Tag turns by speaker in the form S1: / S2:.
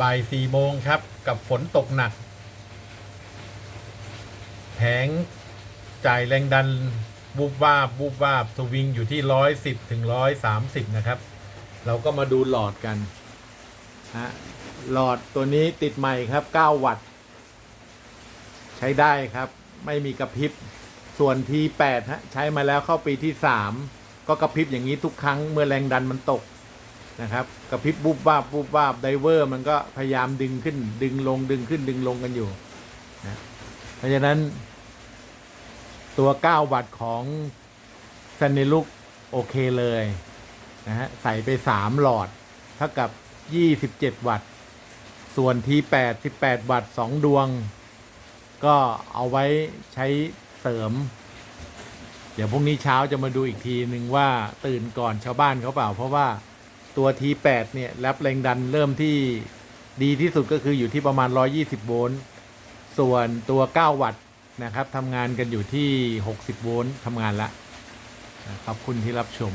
S1: บ่ายสี่โมงครับ กับฝนตกหนัก แผงจ่ายแรงดันบูบวาบบูบวาบสวิงอยู่ที่ร้อยสิบถึงร้อยสามสิบนะครับ เราก็มาดูหลอดกันฮะหลอดตัวนี้ติดใหม่ครับ9วัตต์ ใช้ได้ครับ ไม่มีกระพริบ ส่วน T8 ฮะ ใช้มาแล้วเข้าปีที่3ก็กระพริบอย่างนี้ทุกครั้งเมื่อแรงดันมันตก นะครับกระพริบบุบวาบบุบวาบไดเวอร์มันก็พยายามดึงขึ้น ดึงลงดึงขึ้นดึงลงกันอยู่นะเพราะฉะนั้น ตัว 9 วัตต์ของซันนิลุกโอเคเลยนะฮะใส่ไป 3 หลอด เท่ากับ 27 วัตต์ ส่วน T8 18 วัตต์ 2 ดวง ก็เอาไว้ใช้เสริม เดี๋ยวพรุ่งนี้เช้าจะมาดูอีกทีหนึ่งว่าตื่นก่อนชาวบ้านเขาเปล่า เพราะว่า ตัว T8 เนี่ยรับแรงดันเริ่มที่ดีที่สุดก็คืออยู่ที่ประมาณ 120 โวลต์ ส่วนตัว 9 วัตต์นะครับทำงานกันอยู่ที่ 60 โวลต์ทำงานละ ขอบคุณที่รับชม